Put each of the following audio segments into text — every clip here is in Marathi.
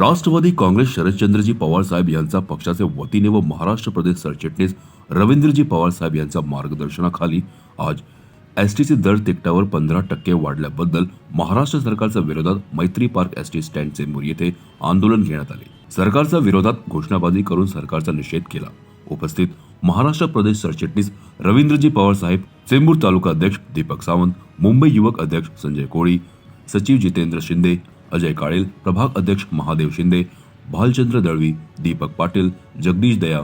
राष्ट्रवादी काँग्रेस शरदचंद्रजी पवार साहेब यांचा पक्षाचे वतीने व महाराष्ट्र प्रदेश सरचिटणीस रवींद्रजी पवार साहेब यांच्या मार्गदर्शनाखाली आज एसटीचे दर तिकटावर पंधरा टक्के वाढल्याबद्दल महाराष्ट्र सरकारच्या विरोधात Maitri park ST stand Chembur येथे आंदोलन घेण्यात आले. सरकारच्या विरोधात घोषणाबाजी करून सरकारचा निषेध केला. उपस्थित महाराष्ट्र प्रदेश सरचिटणीस रवींद्रजी पवार साहेब चेंबूर तालुका अध्यक्ष दीपक सावंत मुंबई युवक अध्यक्ष संजय कोळी सचिव जितेंद्र शिंदे अजय काळेल प्रभाग अध्यक्ष महादेव शिंदे भालचंद्र दळवी दीपक पाटील जगदीश दया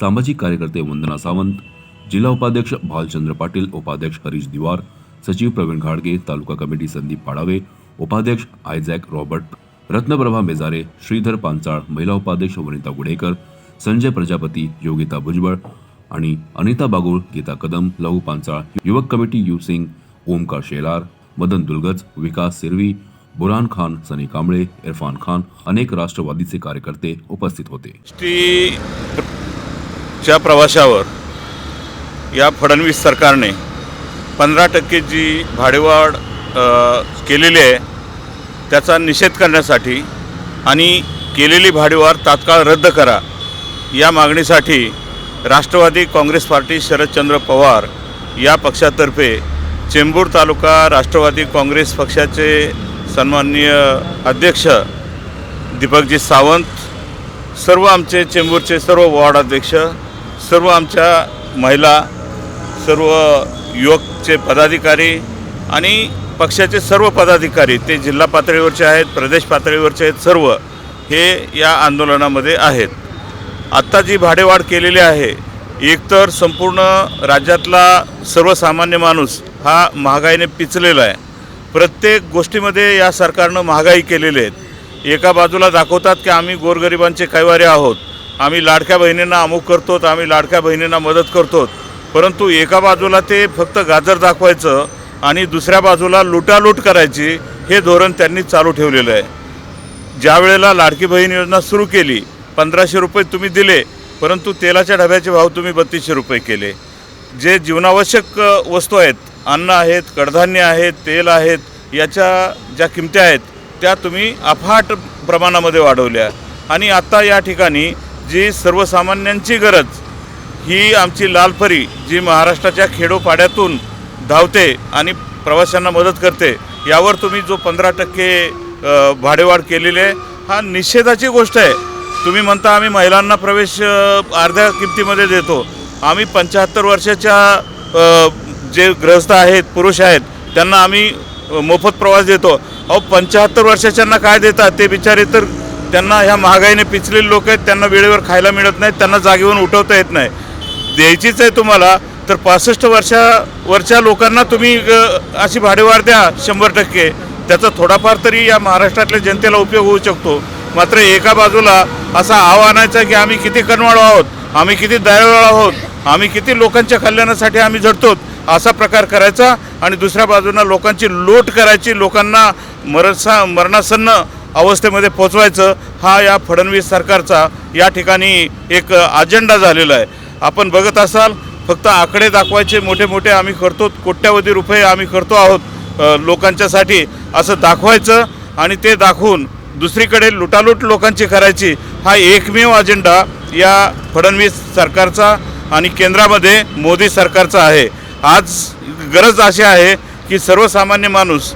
सामाजिक कार्यकर्ते वंदना सावंत जिल्हा उपाध्यक्ष भालचंद्र पाटील उपाध्यक्ष हरीश दिवार सचिव प्रवीण घाडगे तालुका कमिटी संदीप पाडावे उपाध्यक्ष आयझॅक रॉबर्ट रत्नप्रभा मेजारे श्रीधर पांचाळ महिला उपाध्यक्ष वनिता गुडेकर संजय प्रजापती योगिता भुजबळ आणि अनिता बागुळ गीता कदम लहू पांचाळ युवक कमिटी यू सिंग ओमकार शेलार मदन दुलगज विकास सिरवी बुरान खान सनी कांबळे इरफान खान अनेक राष्ट्रवादीचे कार्यकर्ते उपस्थित होते. च्या प्रवाशावर या फडणवीस सरकारने पंधरा टक्के जी भाडेवाढ केलेली आहे त्याचा निषेध करण्यासाठी आणि केलेली भाडेवाढ तात्काळ रद्द करा या मागणीसाठी राष्ट्रवादी काँग्रेस पार्टी शरदचंद्र पवार या पक्षातर्फे चेंबूर तालुका राष्ट्रवादी काँग्रेस पक्षाचे सन्माननीय अध्यक्ष दीपकजी सावंत सर्व आमचे चेंबूरचे सर्व वॉर्ड अध्यक्ष सर्व आमच्या महिला सर्व युवकचे पदाधिकारी आणि पक्षाचे सर्व पदाधिकारी ते जिल्हा पातळीवरचे आहेत प्रदेश पातळीवरचे आहेत सर्व हे या आंदोलनामध्ये आहेत. आत्ता जी भाडेवाढ केलेली आहे एकतर संपूर्ण राज्यातला सर्वसामान्य माणूस हा महागाईने पिचलेला आहे. प्रत्येक गोष्टीमध्ये या सरकारनं महागाई केलेली आहेत एका बाजूला दाखवतात की आम्ही गोरगरिबांचे कैवारे आहोत आम्ही लाडक्या बहिणींना अमुक करतो आम्ही लाडक्या बहिणींना मदत करतो परंतु एका बाजूला ते फक्त गाजर दाखवायचं आणि दुसऱ्या बाजूला लुटालूट करायची हे धोरण त्यांनी चालू ठेवलेलं आहे. ज्या वेळेला लाडकी बहीण योजना सुरू केली पंधराशे रुपये तुम्ही दिले परंतु तेलाच्या डब्याचे भाव तुम्ही बत्तीसशे रुपये केले. जे जीवनावश्यक वस्तू आहेत अन्न आहेत कडधान्य आहेत तेल आहेत याच्या ज्या किमत्या आहेत त्या तुम्ही अफाट प्रमाणामध्ये वाढवल्या. आणि आत्ता या ठिकाणी जी सर्वसामान्यांची गरज ही आमची लालपरी जी महाराष्ट्राच्या खेडोपाड्यातून धावते आणि प्रवाशांना मदत करते यावर तुम्ही जो पंधरा टक्के भाडेवाढ केलेली आहे हा निषेधाची गोष्ट आहे. तुम्ही म्हणता आम्ही महिलांना प्रवेश अर्ध्या किमतीमध्ये देतो. आम्ही पंच्याहत्तर वर्षाच्या जे ग्रस्त आहेत पुरुष आहेत त्यांना आम्ही मोफत प्रवास देतो. अहो पंच्याहत्तर वर्षाच्यांना काय देतात ते बिचारे तर त्यांना ह्या महागाईने पिचलेले लोक आहेत त्यांना वेळेवर खायला मिळत नाही त्यांना जागेवरून उठवता येत नाही. द्यायचीच आहे तुम्हाला तर पासष्ट वर्षावरच्या लोकांना तुम्ही अशी भाडेवाढ द्या शंभर टक्के. त्याचा थोडाफार तरी या महाराष्ट्रातल्या जनतेला उपयोग होऊ शकतो. मात्र एका बाजूला असा आव आणायचा की आम्ही किती कनवाळू आहोत आम्ही किती दयाळू आहोत आम्ही किती लोकांच्या कल्याणासाठी आम्ही झडतो असा प्रकार करायचा. आणि दुसऱ्या बाजूला लोकांची लोट करायची लोकांना मरसा मरणासन्न अवस्थेमध्ये पोचवायचं हा या फडणवीस सरकारचा या ठिकाणी एक अजेंडा झालेला आहे. आपण बघत असाल फक्त आकडे दाखवायचे मोठे मोठे आम्ही करतो कोट्यावधी रुपये आम्ही करतो आहोत लोकांच्यासाठी असं दाखवायचं आणि ते दाखवून दुसरीकडे लुटालूट लोकांची करायची हा एकमेव अजेंडा या फडणवीस सरकारचा आणि केंद्रामध्ये मोदी सरकारचा आहे. आज गरज अशी आहे की सर्वसामान्य माणूस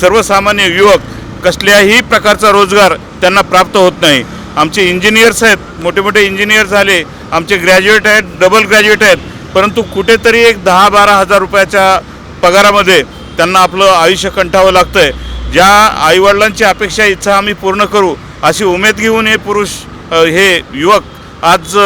सर्वसामान्य युवक कसल्याही प्रकारचा रोजगार त्यांना प्राप्त होत नाही. आमचे इंजिनियर्स आहेत मोठे मोठे इंजिनियर झाले आमचे ग्रॅज्युएट आहेत डबल ग्रॅज्युएट आहेत. परंतु कुठेतरी एक दहा बारा हजार रुपयाच्या पगारामध्ये त्यांना आपलं आयुष्य कंठावं लागतं आहे ज्या आईवडिलांची अपेक्षा इच्छा आम्ही पूर्ण करू अशी उमेद घेऊन हे पुरुष हे युवक आज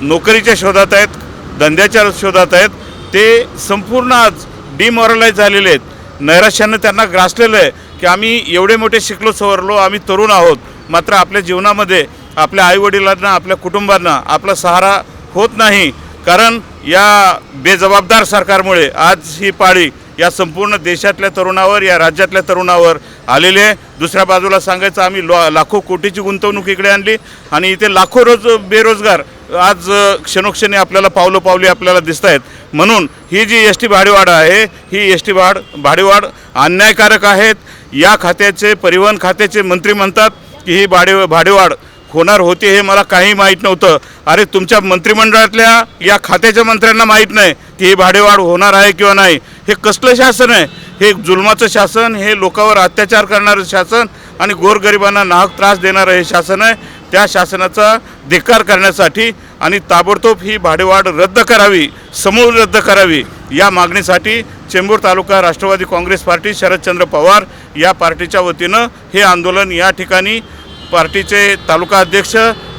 नोकरीच्या शोधात आहेत धंद्याच्या शोधात आहेत. ते संपूर्ण आज डिमॉरलाईज झालेले आहेत. नैराश्यानं त्यांना ग्रासलेलं आहे की आम्ही एवढे मोठे शिकलो सवरलो आम्ही तरुण आहोत. मात्र आपल्या जीवनामध्ये आपल्या आईवडिलांना आपल्या कुटुंबांना आपला सहारा होत नाही. कारण या बेजबाबदार सरकारमुळे आज ही पाळी या संपूर्ण देशातल्या तरुणावर या राज्यातल्या तरुणावर आलेले आहे. दुसऱ्या बाजूला सांगायचं आम्ही लो लाखो कोटीची गुंतवणूक इकडे आणली आणि इथे लाखो रोज बेरोजगार आज क्षणोक्षणी आपल्याला पावलं पावली आपल्याला दिसत आहेत म्हणून ही जी एस टी भाडेवाढ आहे ही एस टी भाड भाडेवाढ अन्यायकारक आहेत. या खात्याचे परिवहन खात्याचे मंत्री म्हणतात की ही भाडे भाडेवाढ होणार होती हे मला काही माहीत नव्हतं. अरे तुमच्या मंत्रिमंडळातल्या या खात्याच्या मंत्र्यांना माहीत नाही की ही भाडेवाढ होणार आहे किंवा नाही. हे कसलं शासन आहे? हे जुलमाचं शासन हे लोकांवर अत्याचार करणारं शासन आणि गोरगरिबांना नाहक त्रास देणारं हे शासन आहे. त्या शासनाचा धिक्कार करण्यासाठी आणि ताबडतोब ही भाडेवाढ रद्द करावी समूळ रद्द करावी. या मागणीसाठी चेंबूर तालुका राष्ट्रवादी काँग्रेस पार्टी शरदचंद्र पवार या पार्टीच्या वतीनं हे आंदोलन या ठिकाणी पार्टीचे तालुका अध्यक्ष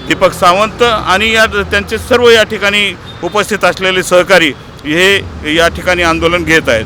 दीपक सावंत आणि या त्यांचे सर्व या ठिकाणी उपस्थित असलेले सहकारी हे या ठिकाणी आंदोलन घेत आहेत.